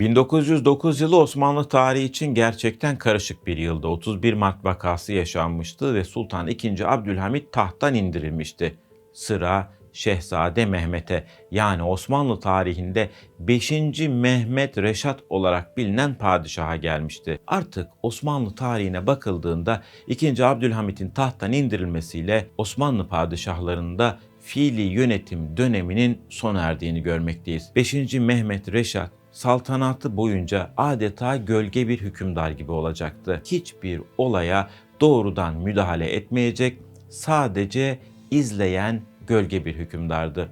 1909 yılı Osmanlı tarihi için gerçekten karışık bir yıldı. 31 Mart vakası yaşanmıştı ve Sultan II. Abdülhamit tahttan indirilmişti. Sıra Şehzade Mehmet'e yani Osmanlı tarihinde 5. Mehmet Reşat olarak bilinen padişaha gelmişti. Artık Osmanlı tarihine bakıldığında 2. Abdülhamit'in tahttan indirilmesiyle Osmanlı padişahlarında fiili yönetim döneminin sona erdiğini görmekteyiz. 5. Mehmet Reşat saltanatı boyunca adeta gölge bir hükümdar gibi olacaktı. Hiçbir olaya doğrudan müdahale etmeyecek, sadece izleyen gölge bir hükümdardı.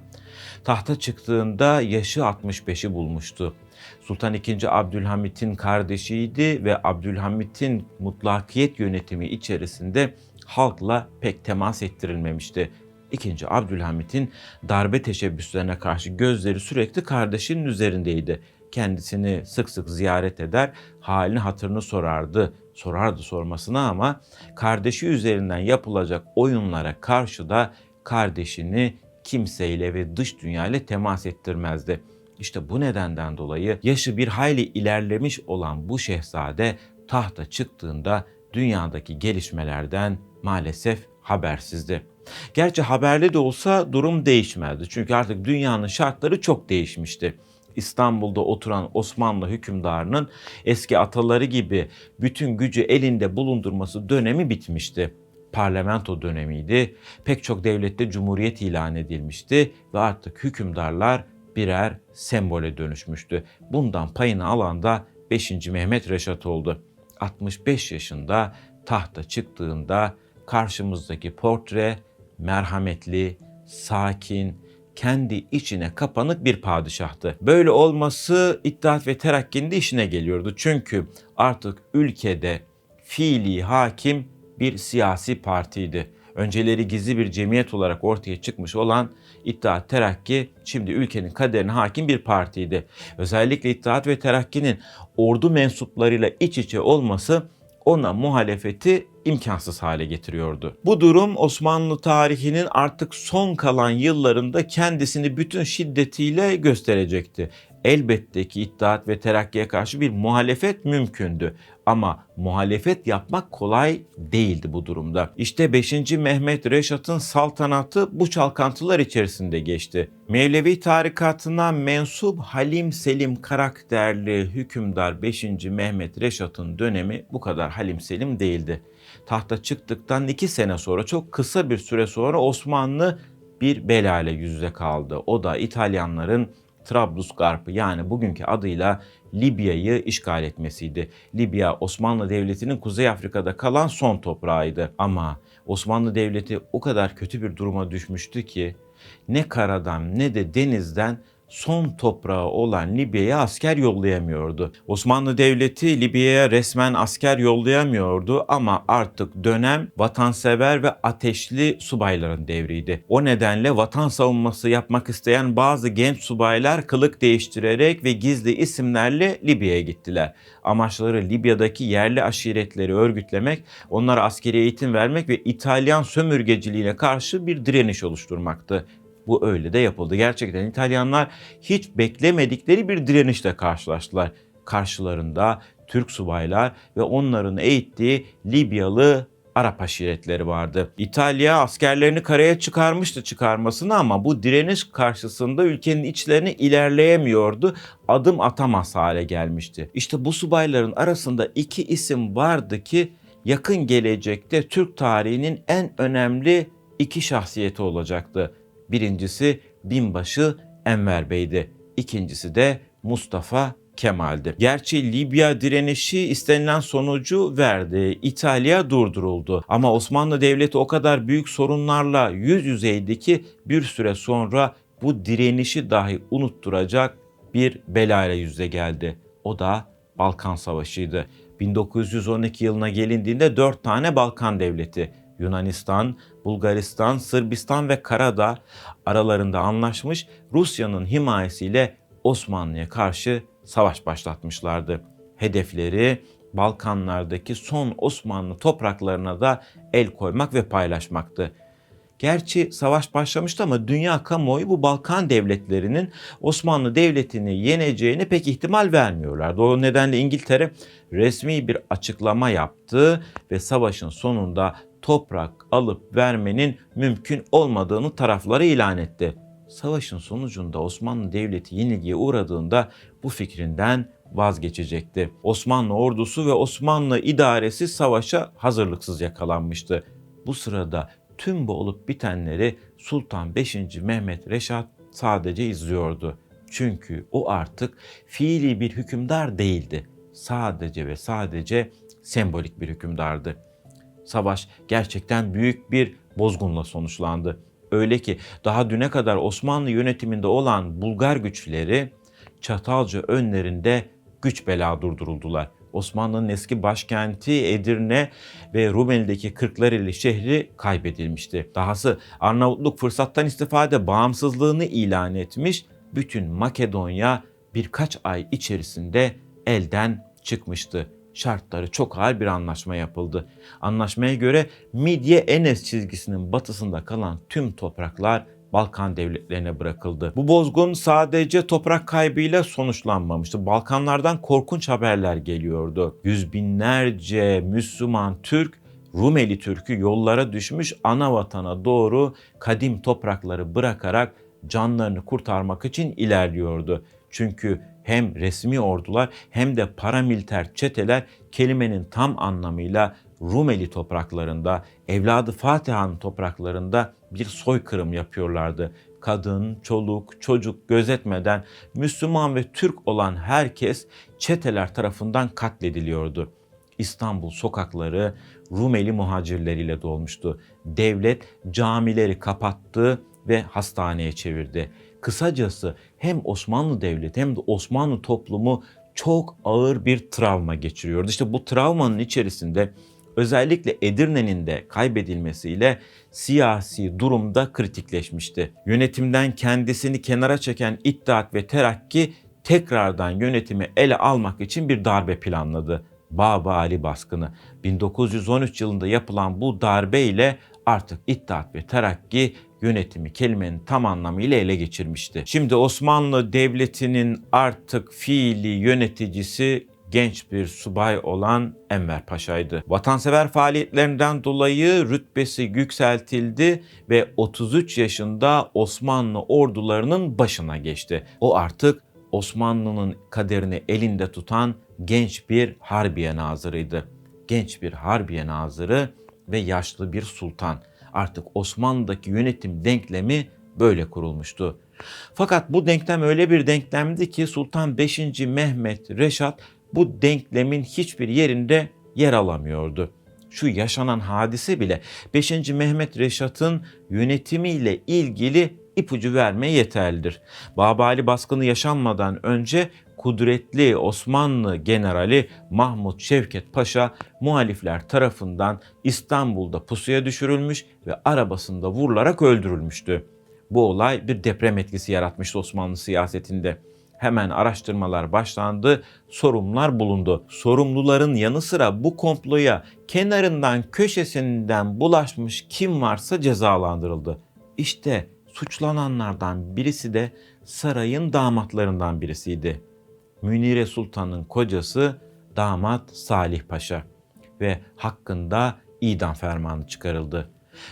Tahta çıktığında yaşı 65'i bulmuştu. Sultan II. Abdülhamit'in kardeşiydi ve Abdülhamit'in mutlakiyet yönetimi içerisinde halkla pek temas ettirilmemişti. İkinci Abdülhamit'in darbe teşebbüslerine karşı gözleri sürekli kardeşinin üzerindeydi. Kendisini sık sık ziyaret eder, halini hatırını sorardı. Sorardı sormasına ama kardeşi üzerinden yapılacak oyunlara karşı da kardeşini kimseyle ve dış dünyayla temas ettirmezdi. İşte bu nedenden dolayı yaşı bir hayli ilerlemiş olan bu şehzade tahta çıktığında dünyadaki gelişmelerden maalesef habersizdi. Gerçi haberli de olsa durum değişmezdi. Çünkü artık dünyanın şartları çok değişmişti. İstanbul'da oturan Osmanlı hükümdarının eski ataları gibi bütün gücü elinde bulundurması dönemi bitmişti. Parlamento dönemiydi. Pek çok devlette cumhuriyet ilan edilmişti ve artık hükümdarlar birer sembole dönüşmüştü. Bundan payını alan da 5. Mehmet Reşat oldu. 65 yaşında tahta çıktığında karşımızdaki portre merhametli, sakin, kendi içine kapanık bir padişahtı. Böyle olması İttihat ve Terakki'nin de işine geliyordu. Çünkü artık ülkede fiili hakim bir siyasi partiydi. Önceleri gizli bir cemiyet olarak ortaya çıkmış olan İttihat Terakki şimdi ülkenin kaderine hakim bir partiydi. Özellikle İttihat ve Terakki'nin ordu mensuplarıyla iç içe olması ona muhalefeti imkansız hale getiriyordu. Bu durum Osmanlı tarihinin artık son kalan yıllarında kendisini bütün şiddetiyle gösterecekti. Elbette ki İttihat ve Terakki'ye karşı bir muhalefet mümkündü ama muhalefet yapmak kolay değildi bu durumda. İşte 5. Mehmet Reşat'ın saltanatı bu çalkantılar içerisinde geçti. Mevlevi tarikatına mensup Halim Selim karakterli hükümdar 5. Mehmet Reşat'ın dönemi bu kadar Halim Selim değildi. Tahta çıktıktan 2 sene sonra çok kısa bir süre sonra Osmanlı bir bela ile yüz kaldı. O da İtalyanların Trablusgarp'ı yani bugünkü adıyla Libya'yı işgal etmesiydi. Libya Osmanlı Devleti'nin Kuzey Afrika'da kalan son toprağıydı. Ama Osmanlı Devleti o kadar kötü bir duruma düşmüştü ki ne karadan ne de denizden son toprağı olan Libya'ya asker yollayamıyordu. Osmanlı Devleti Libya'ya resmen asker yollayamıyordu ama artık dönem vatansever ve ateşli subayların devriydi. O nedenle vatan savunması yapmak isteyen bazı genç subaylar kılık değiştirerek ve gizli isimlerle Libya'ya gittiler. Amaçları Libya'daki yerli aşiretleri örgütlemek, onlara askeri eğitim vermek ve İtalyan sömürgeciliğine karşı bir direniş oluşturmaktı. Bu öyle de yapıldı. Gerçekten İtalyanlar hiç beklemedikleri bir direnişle karşılaştılar. Karşılarında Türk subaylar ve onların eğittiği Libyalı Arap aşiretleri vardı. İtalya askerlerini karaya çıkarmıştı çıkarmasını ama bu direniş karşısında ülkenin içlerini ilerleyemiyordu. Adım atamaz hale gelmişti. İşte bu subayların arasında iki isim vardı ki yakın gelecekte Türk tarihinin en önemli iki şahsiyeti olacaktı. Birincisi binbaşı Enver Bey'di. İkincisi de Mustafa Kemal'di. Gerçi Libya direnişi istenilen sonucu verdi. İtalya durduruldu. Ama Osmanlı Devleti o kadar büyük sorunlarla yüz yüzeydi ki bir süre sonra bu direnişi dahi unutturacak bir belayla yüze geldi. O da Balkan Savaşı'ydı. 1912 yılına gelindiğinde dört tane Balkan devleti Yunanistan, Bulgaristan, Sırbistan ve Karadağ aralarında anlaşmış Rusya'nın himayesiyle Osmanlı'ya karşı savaş başlatmışlardı. Hedefleri Balkanlardaki son Osmanlı topraklarına da el koymak ve paylaşmaktı. Gerçi savaş başlamıştı ama dünya kamuoyu bu Balkan devletlerinin Osmanlı Devleti'ni yeneceğine pek ihtimal vermiyorlardı. O nedenle İngiltere resmi bir açıklama yaptı ve savaşın sonunda toprak alıp vermenin mümkün olmadığını taraflara ilan etti. Savaşın sonucunda Osmanlı Devleti yenilgiye uğradığında bu fikrinden vazgeçecekti. Osmanlı ordusu ve Osmanlı idaresi savaşa hazırlıksız yakalanmıştı. Bu sırada tüm bu olup bitenleri Sultan 5. Mehmet Reşat sadece izliyordu. Çünkü o artık fiili bir hükümdar değildi. Sadece ve sadece sembolik bir hükümdardı. Savaş gerçekten büyük bir bozgunla sonuçlandı. Öyle ki daha düne kadar Osmanlı yönetiminde olan Bulgar güçleri Çatalca önlerinde güç bela durduruldular. Osmanlı'nın eski başkenti Edirne ve Rumeli'deki Kırklareli şehri kaybedilmişti. Dahası Arnavutluk fırsattan istifade bağımsızlığını ilan etmiş, bütün Makedonya birkaç ay içerisinde elden çıkmıştı. Şartları çok ağır bir anlaşma yapıldı. Anlaşmaya göre Midye-Enes çizgisinin batısında kalan tüm topraklar Balkan devletlerine bırakıldı. Bu bozgun sadece toprak kaybıyla sonuçlanmamıştı. Balkanlardan korkunç haberler geliyordu. Yüz binlerce Müslüman Türk Rumeli Türk'ü yollara düşmüş ana vatana doğru kadim toprakları bırakarak canlarını kurtarmak için ilerliyordu. Çünkü hem resmi ordular hem de paramiliter çeteler kelimenin tam anlamıyla Rumeli topraklarında, evladı Fatiha'nın topraklarında bir soykırım yapıyorlardı. Kadın, çoluk, çocuk gözetmeden Müslüman ve Türk olan herkes çeteler tarafından katlediliyordu. İstanbul sokakları Rumeli muhacirleriyle dolmuştu. Devlet camileri kapattı ve hastaneye çevirdi. Kısacası hem Osmanlı Devleti hem de Osmanlı toplumu çok ağır bir travma geçiriyordu. İşte bu travmanın içerisinde özellikle Edirne'nin de kaybedilmesiyle siyasi durumda kritikleşmişti. Yönetimden kendisini kenara çeken İttihat ve Terakki tekrardan yönetimi ele almak için bir darbe planladı. Baba Ali baskını. 1913 yılında yapılan bu darbe ile artık İttihat ve Terakki yönetimi kelimenin tam anlamıyla ele geçirmişti. Şimdi Osmanlı Devleti'nin artık fiili yöneticisi genç bir subay olan Enver Paşa'ydı. Vatansever faaliyetlerinden dolayı rütbesi yükseltildi ve 33 yaşında Osmanlı ordularının başına geçti. O artık Osmanlı'nın kaderini elinde tutan genç bir harbiye nazırıydı. Genç bir harbiye nazırı ve yaşlı bir sultan. Artık Osmanlı'daki yönetim denklemi böyle kurulmuştu. Fakat bu denklem öyle bir denklemdi ki Sultan 5. Mehmet Reşat bu denklemin hiçbir yerinde yer alamıyordu. Şu yaşanan hadise bile 5. Mehmet Reşat'ın yönetimiyle ilgili ipucu vermeye yeterlidir. Babali baskını yaşanmadan önce kudretli Osmanlı generali Mahmut Şevket Paşa muhalifler tarafından İstanbul'da pusuya düşürülmüş ve arabasında vurularak öldürülmüştü. Bu olay bir deprem etkisi yaratmıştı Osmanlı siyasetinde. Hemen araştırmalar başlandı, sorumlular bulundu. Sorumluların yanı sıra bu komploya kenarından köşesinden bulaşmış kim varsa cezalandırıldı. İşte suçlananlardan birisi de sarayın damatlarından birisiydi. Münire Sultan'ın kocası damat Salih Paşa ve hakkında idam fermanı çıkarıldı.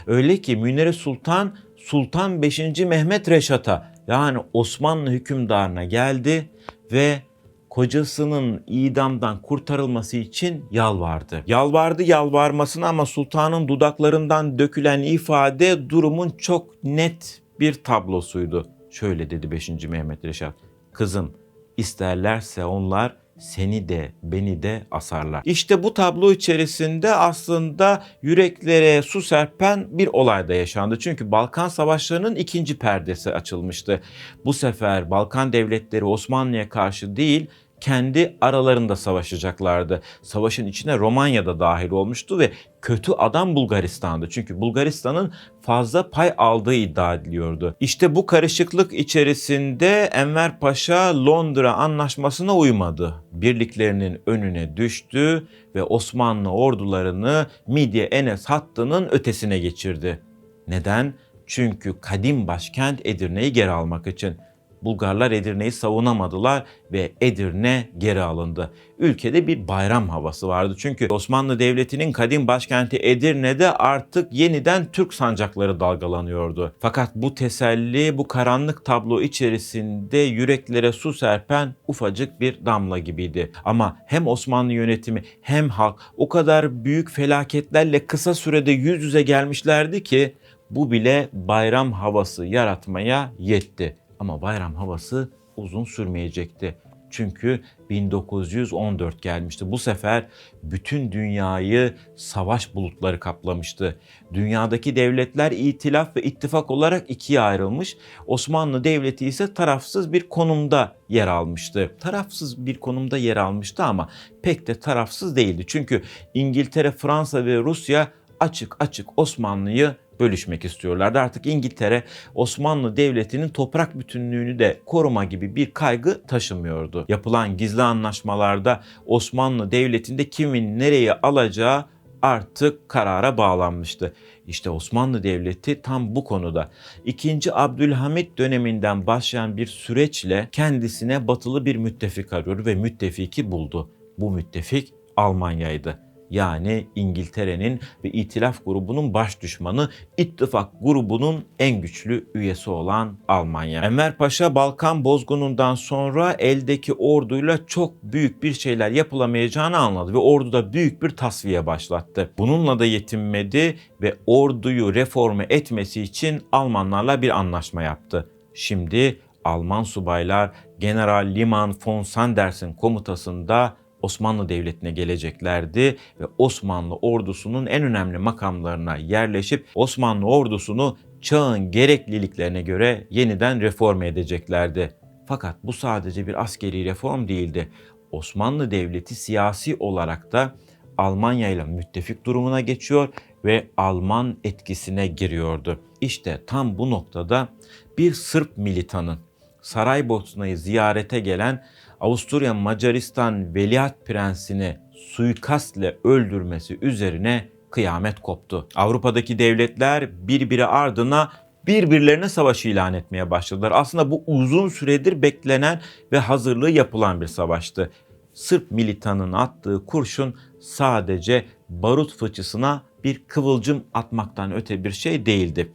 Öyle ki Münire Sultan Sultan 5. Mehmet Reşat'a yani Osmanlı hükümdarına geldi ve kocasının idamdan kurtarılması için yalvardı. Yalvardı yalvarmasına ama sultanın dudaklarından dökülen ifade durumun çok net bir tablosuydu. Şöyle dedi 5. Mehmet Reşat. Kızım isterlerse onlar seni de beni de asarlar. İşte bu tablo içerisinde aslında yüreklere su serpen bir olay da yaşandı. Çünkü Balkan Savaşları'nın ikinci perdesi açılmıştı. Bu sefer Balkan devletleri Osmanlı'ya karşı değil kendi aralarında savaşacaklardı. Savaşın içine Romanya da dahil olmuştu ve kötü adam Bulgaristan'dı. Çünkü Bulgaristan'ın fazla pay aldığı iddia ediliyordu. İşte bu karışıklık içerisinde Enver Paşa Londra anlaşmasına uymadı. Birliklerinin önüne düştü ve Osmanlı ordularını Midye Enes hattının ötesine geçirdi. Neden? Çünkü kadim başkent Edirne'yi geri almak için. Bulgarlar Edirne'yi savunamadılar ve Edirne geri alındı. Ülkede bir bayram havası vardı. Çünkü Osmanlı Devleti'nin kadim başkenti Edirne'de artık yeniden Türk sancakları dalgalanıyordu. Fakat bu teselli, bu karanlık tablo içerisinde yüreklere su serpen ufacık bir damla gibiydi. Ama hem Osmanlı yönetimi hem halk o kadar büyük felaketlerle kısa sürede yüz yüze gelmişlerdi ki bu bile bayram havası yaratmaya yetti. Ama bayram havası uzun sürmeyecekti. Çünkü 1914 gelmişti. Bu sefer bütün dünyayı savaş bulutları kaplamıştı. Dünyadaki devletler itilaf ve ittifak olarak ikiye ayrılmış. Osmanlı Devleti ise tarafsız bir konumda yer almıştı. Tarafsız bir konumda yer almıştı ama pek de tarafsız değildi. Çünkü İngiltere, Fransa ve Rusya açık açık Osmanlı'yı bölüşmek istiyorlardı. Artık İngiltere Osmanlı Devleti'nin toprak bütünlüğünü de koruma gibi bir kaygı taşımıyordu. Yapılan gizli anlaşmalarda Osmanlı Devleti'nde kimin nereye alacağı artık karara bağlanmıştı. İşte Osmanlı Devleti tam bu konuda 2. Abdülhamit döneminden başlayan bir süreçle kendisine batılı bir müttefik arıyor ve müttefiki buldu. Bu müttefik Almanya'ydı yani İngiltere'nin ve İtilaf grubunun baş düşmanı, ittifak grubunun en güçlü üyesi olan Almanya. Enver Paşa Balkan bozgunundan sonra eldeki orduyla çok büyük bir şeyler yapılamayacağını anladı ve orduda büyük bir tasfiye başlattı. Bununla da yetinmedi ve orduyu reforme etmesi için Almanlarla bir anlaşma yaptı. Şimdi Alman subaylar General Liman von Sanders'in komutasında Osmanlı Devleti'ne geleceklerdi ve Osmanlı ordusunun en önemli makamlarına yerleşip Osmanlı ordusunu çağın gerekliliklerine göre yeniden reforme edeceklerdi. Fakat bu sadece bir askeri reform değildi. Osmanlı Devleti siyasi olarak da Almanya ile müttefik durumuna geçiyor ve Alman etkisine giriyordu. İşte tam bu noktada bir Sırp militanın Saraybosna'yı ziyarete gelen Avusturya Macaristan Veliaht Prensini suikastle öldürmesi üzerine kıyamet koptu. Avrupa'daki devletler birbiri ardına birbirlerine savaş ilan etmeye başladılar. Aslında bu uzun süredir beklenen ve hazırlığı yapılan bir savaştı. Sırp militanın attığı kurşun sadece barut fıçısına bir kıvılcım atmaktan öte bir şey değildi.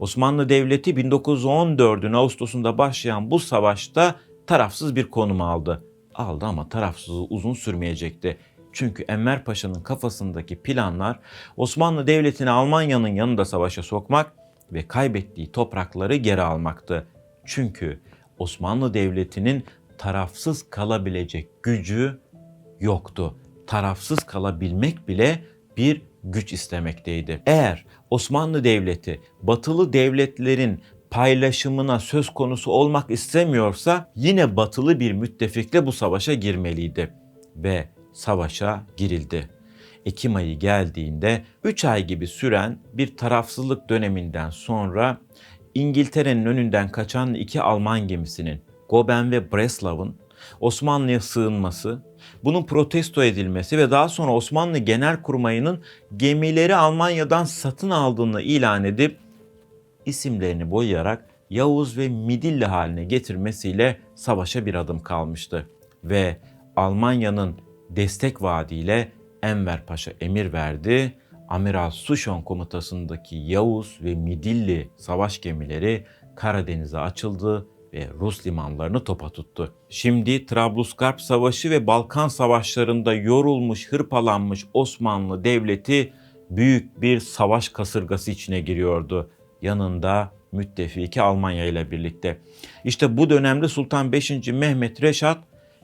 Osmanlı Devleti 1914'ün Ağustos'unda başlayan bu savaşta tarafsız bir konum aldı. Aldı ama tarafsızlığı uzun sürmeyecekti. Çünkü Enver Paşa'nın kafasındaki planlar Osmanlı Devleti'ni Almanya'nın yanında savaşa sokmak ve kaybettiği toprakları geri almaktı. Çünkü Osmanlı Devleti'nin tarafsız kalabilecek gücü yoktu. Tarafsız kalabilmek bile bir güç istemekteydi. Eğer Osmanlı Devleti batılı devletlerin paylaşımına söz konusu olmak istemiyorsa yine batılı bir müttefikle bu savaşa girmeliydi ve savaşa girildi. Ekim ayı geldiğinde 3 ay gibi süren bir tarafsızlık döneminden sonra İngiltere'nin önünden kaçan iki Alman gemisinin Goben ve Breslav'ın Osmanlı'ya sığınması, bunun protesto edilmesi ve daha sonra Osmanlı Genelkurmayı'nın gemileri Almanya'dan satın aldığını ilan edip isimlerini boyayarak Yavuz ve Midilli haline getirmesiyle savaşa bir adım kalmıştı. Ve Almanya'nın destek vaadiyle Enver Paşa emir verdi. Amiral Suşon komutasındaki Yavuz ve Midilli savaş gemileri Karadeniz'e açıldı ve Rus limanlarını topa tuttu. Şimdi Trablusgarp Savaşı ve Balkan Savaşlarında yorulmuş, hırpalanmış Osmanlı Devleti büyük bir savaş kasırgası içine giriyordu yanında müttefiki Almanya ile birlikte. İşte bu dönemde Sultan 5. Mehmet Reşat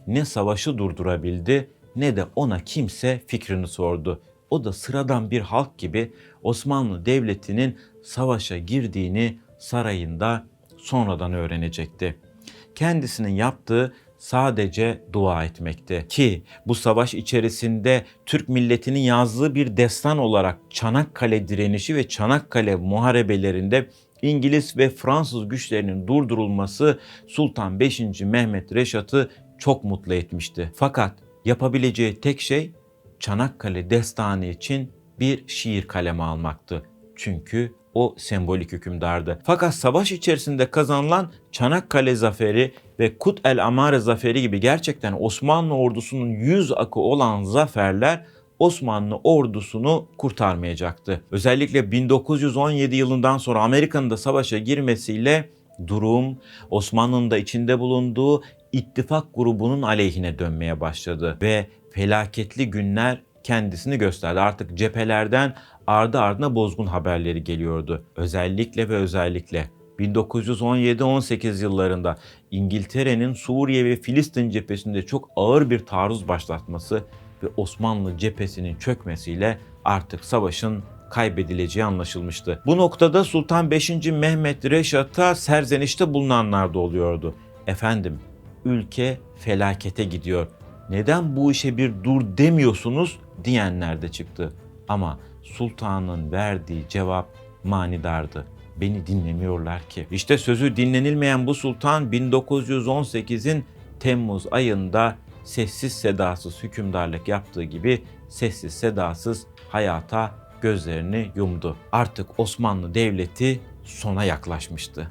ne savaşı durdurabildi ne de ona kimse fikrini sordu. O da sıradan bir halk gibi Osmanlı Devleti'nin savaşa girdiğini sarayında sonradan öğrenecekti. Kendisinin yaptığı sadece dua etmekti. Ki bu savaş içerisinde Türk milletinin yazdığı bir destan olarak Çanakkale direnişi ve Çanakkale muharebelerinde İngiliz ve Fransız güçlerinin durdurulması Sultan 5. Mehmet Reşat'ı çok mutlu etmişti. Fakat yapabileceği tek şey Çanakkale destanı için bir şiir kaleme almaktı. Çünkü o sembolik hükümdardı. Fakat savaş içerisinde kazanılan Çanakkale zaferi ve Kut el Amare zaferi gibi gerçekten Osmanlı ordusunun yüz akı olan zaferler Osmanlı ordusunu kurtarmayacaktı. Özellikle 1917 yılından sonra Amerika'nın da savaşa girmesiyle durum Osmanlı'nın da içinde bulunduğu ittifak grubunun aleyhine dönmeye başladı ve felaketli günler kendisini gösterdi. Artık cephelerden ardı ardına bozgun haberleri geliyordu. Özellikle ve özellikle 1917-18 yıllarında İngiltere'nin Suriye ve Filistin cephesinde çok ağır bir taarruz başlatması ve Osmanlı cephesinin çökmesiyle artık savaşın kaybedileceği anlaşılmıştı. Bu noktada Sultan 5. Mehmet Reşat'a serzenişte bulunanlar da oluyordu. Efendim, ülke felakete gidiyor. Neden bu işe bir dur demiyorsunuz diyenler de çıktı. Ama sultanın verdiği cevap manidardı. Beni dinlemiyorlar ki. İşte sözü dinlenilmeyen bu sultan 1918'in Temmuz ayında sessiz sedasız hükümdarlık yaptığı gibi sessiz sedasız hayata gözlerini yumdu. Artık Osmanlı Devleti sona yaklaşmıştı.